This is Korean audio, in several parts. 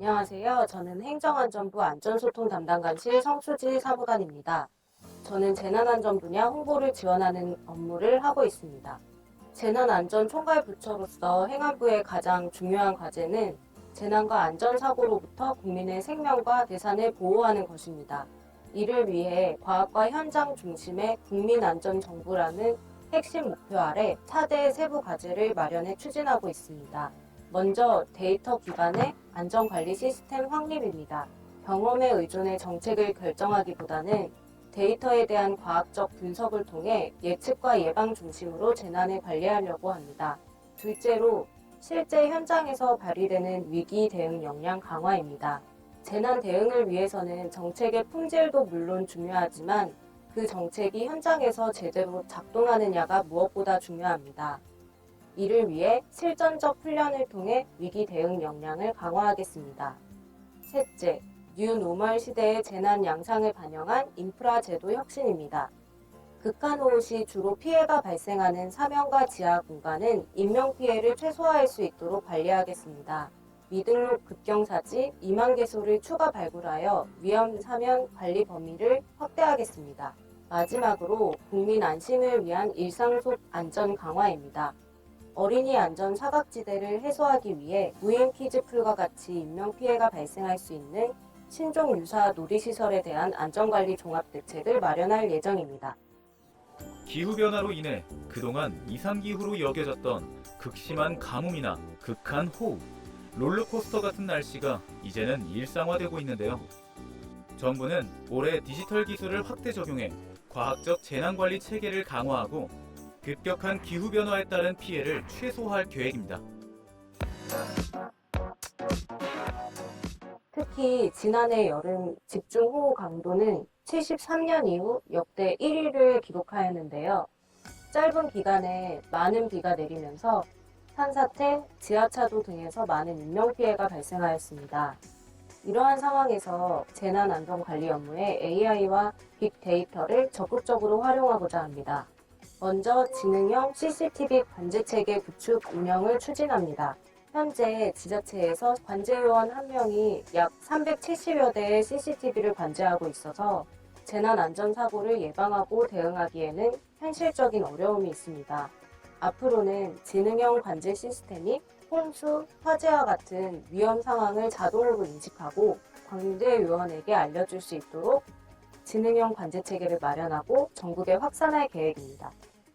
안녕하세요. 저는 행정안전부 안전소통 담당관실 성수지 사무관입니다. 저는 재난안전 분야 홍보를 지원하는 업무를 하고 있습니다. 재난안전 총괄부처로서 행안부의 가장 중요한 과제는 재난과 안전사고로부터 국민의 생명과 재산을 보호하는 것입니다. 이를 위해 과학과 현장 중심의 국민안전정부라는 핵심 목표 아래 차대 세부 과제를 마련해 추진하고 있습니다. 먼저 데이터 기반의 안전관리 시스템 확립입니다. 경험에 의존해 정책을 결정하기보다는 데이터에 대한 과학적 분석을 통해 예측과 예방 중심으로 재난을 관리하려고 합니다. 둘째로 실제 현장에서 발휘되는 위기 대응 역량 강화입니다. 재난 대응을 위해서는 정책의 품질도 물론 중요하지만 그 정책이 현장에서 제대로 작동하느냐가 무엇보다 중요합니다. 이를 위해 실전적 훈련을 통해 위기 대응 역량을 강화하겠습니다. 셋째, 뉴노멀 시대의 재난 양상을 반영한 인프라 제도 혁신입니다. 극한 호우 시 주로 피해가 발생하는 사면과 지하 공간은 인명 피해를 최소화할 수 있도록 관리하겠습니다. 미등록 급경사지 2만 개소를 추가 발굴하여 위험 사면 관리 범위를 확대하겠습니다. 마지막으로 국민 안심을 위한 일상 속 안전 강화입니다. 어린이 안전 사각지대를 해소하기 위해 무인 키즈풀과 같이 인명 피해가 발생할 수 있는 신종 유사 놀이시설에 대한 안전관리 종합대책을 마련할 예정입니다. 기후변화로 인해 그동안 이상기후로 여겨졌던 극심한 가뭄이나 극한 호우, 롤러코스터 같은 날씨가 이제는 일상화되고 있는데요. 정부는 올해 디지털 기술을 확대 적용해 과학적 재난관리 체계를 강화하고 급격한 기후변화에 따른 피해를 최소화할 계획입니다. 특히 지난해 여름 집중호우 강도는 73년 이후 역대 1위를 기록하였는데요. 짧은 기간에 많은 비가 내리면서 산사태, 지하차도 등에서 많은 인명피해가 발생하였습니다. 이러한 상황에서 재난안전관리 업무에 AI와 빅데이터를 적극적으로 활용하고자 합니다. 먼저 지능형 CCTV 관제체계 구축 운영을 추진합니다. 현재 지자체에서 관제요원 한 명이 약 370여 대의 CCTV를 관제하고 있어서 재난 안전 사고를 예방하고 대응하기에는 현실적인 어려움이 있습니다. 앞으로는 지능형 관제 시스템이 홍수, 화재와 같은 위험 상황을 자동으로 인식하고 관제 요원에게 알려줄 수 있도록 지능형 관제 체계를 마련하고 전국에 확산할 계획입니다.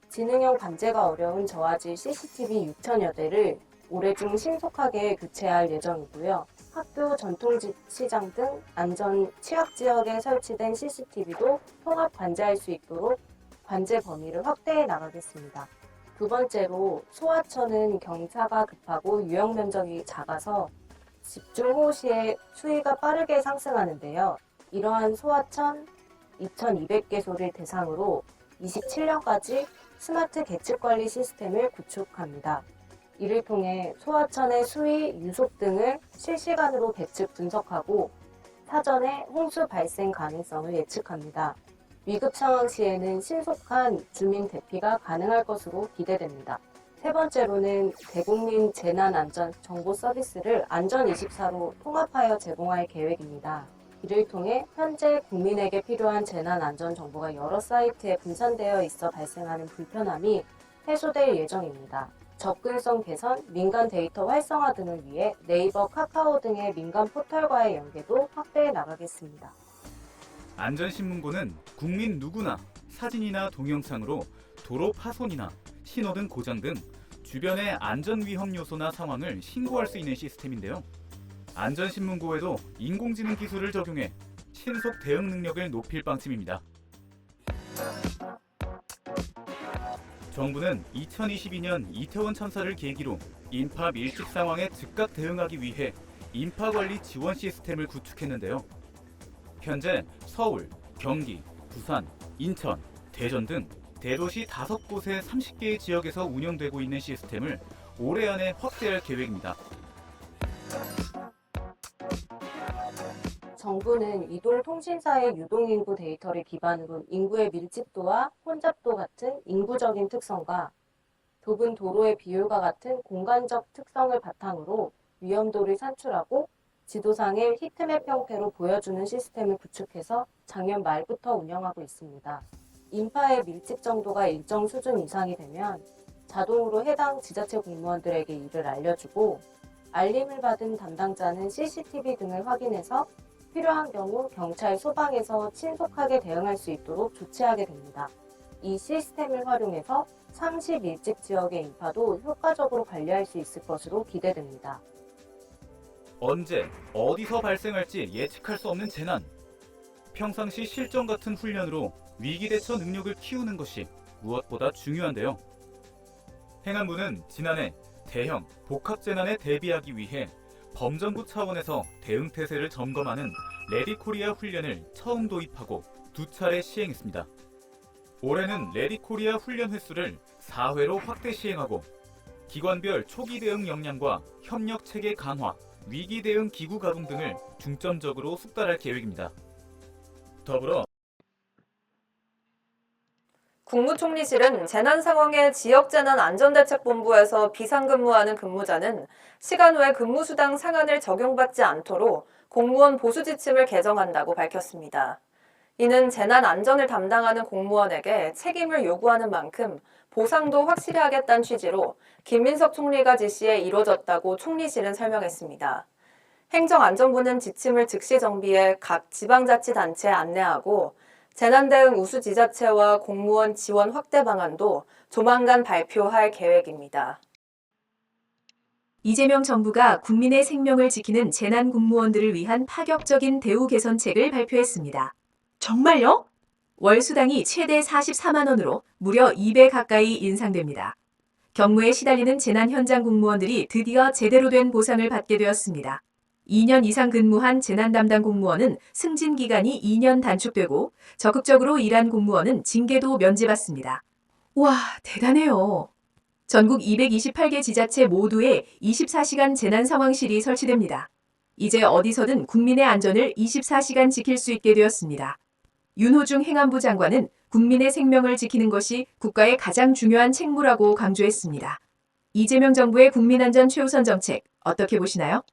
지능형 관제가 어려운 저화질 CCTV 6천여 대를 올해 중 신속하게 교체할 예정이고요. 학교, 전통시장 등 안전 취약 지역에 설치된 CCTV도 통합 관제할 수 있도록 관제 범위를 확대해 나가겠습니다. 두 번째로 소하천은 경사가 급하고 유형 면적이 작아서 집중호우 시에 수위가 빠르게 상승하는데요. 이러한 소하천 2,200개소를 대상으로 27년까지 스마트 계측 관리 시스템을 구축합니다. 이를 통해 소하천의 수위, 유속 등을 실시간으로 계측 분석하고 사전에 홍수 발생 가능성을 예측합니다. 위급 상황 시에는 신속한 주민 대피가 가능할 것으로 기대됩니다. 세 번째로는 대국민 재난안전 정보 서비스를 안전24로 통합하여 제공할 계획입니다. 이를 통해 현재 국민에게 필요한 재난 안전 정보가 여러 사이트에 분산되어 있어 발생하는 불편함이 해소될 예정입니다. 접근성 개선, 민간 데이터 활성화 등을 위해 네이버, 카카오 등의 민간 포털과의 연계도 확대해 나가겠습니다. 안전신문고는 국민 누구나 사진이나 동영상으로 도로 파손이나 신호 등 고장 등 주변의 안전 위험 요소나 상황을 신고할 수 있는 시스템인데요. 안전신문고에도 인공지능 기술을 적용해 신속 대응 능력을 높일 방침입니다. 정부는 2022년 이태원 참사를 계기로 인파 밀집 상황에 즉각 대응하기 위해 인파 관리 지원 시스템을 구축했는데요. 현재 서울, 경기, 부산, 인천, 대전 등 대도시 5곳의 30개의 지역에서 운영되고 있는 시스템을 올해 안에 확대할 계획입니다. 정부는 이동 통신사의 유동인구 데이터를 기반으로 인구의 밀집도와 혼잡도 같은 인구적인 특성과 좁은 도로의 비율과 같은 공간적 특성을 바탕으로 위험도를 산출하고 지도상의 히트맵 형태로 보여주는 시스템을 구축해서 작년 말부터 운영하고 있습니다. 인파의 밀집 정도가 일정 수준 이상이 되면 자동으로 해당 지자체 공무원들에게 이를 알려주고 알림을 받은 담당자는 CCTV 등을 확인해서 필요한 경우 경찰, 소방에서 신속하게 대응할 수 있도록 조치하게 됩니다. 이 시스템을 활용해서 상시 밀집 지역의 인파도 효과적으로 관리할 수 있을 것으로 기대됩니다. 언제 어디서 발생할지 예측할 수 없는 재난. 평상시 실전 같은 훈련으로 위기 대처 능력을 키우는 것이 무엇보다 중요한데요. 행안부는 지난해 대형 복합 재난에 대비하기 위해 범정부 차원에서 대응 태세를 점검하는 레디 코리아 훈련을 처음 도입하고 두 차례 시행했습니다. 올해는 레디 코리아 훈련 횟수를 4회로 확대 시행하고 기관별 초기 대응 역량과 협력 체계 강화, 위기 대응 기구 가동 등을 중점적으로 숙달할 계획입니다. 더불어 국무총리실은 재난 상황에 지역재난안전대책본부에서 비상근무하는 근무자는 시간 외 근무수당 상한을 적용받지 않도록 공무원 보수 지침을 개정한다고 밝혔습니다. 이는 재난 안전을 담당하는 공무원에게 책임을 요구하는 만큼 보상도 확실히 하겠다는 취지로 김민석 총리가 지시해 이루어졌다고 총리실은 설명했습니다. 행정안전부는 지침을 즉시 정비해 각 지방자치단체에 안내하고 재난 대응 우수 지자체와 공무원 지원 확대 방안도 조만간 발표할 계획입니다. 이재명 정부가 국민의 생명을 지키는 재난 공무원들을 위한 파격적인 대우 개선책을 발표했습니다. 정말요? 월 수당이 최대 44만 원으로 무려 2배 가까이 인상됩니다. 경무에 시달리는 재난 현장 공무원들이 드디어 제대로 된 보상을 받게 되었습니다. 2년 이상 근무한 재난 담당 공무원은 승진 기간이 2년 단축되고 적극적으로 일한 공무원은 징계도 면제받습니다. 와, 대단해요. 전국 228개 지자체 모두에 24시간 재난 상황실이 설치됩니다. 이제 어디서든 국민의 안전을 24시간 지킬 수 있게 되었습니다. 윤호중 행안부 장관은 국민의 생명을 지키는 것이 국가의 가장 중요한 책무라고 강조했습니다. 이재명 정부의 국민안전 최우선 정책 어떻게 보시나요?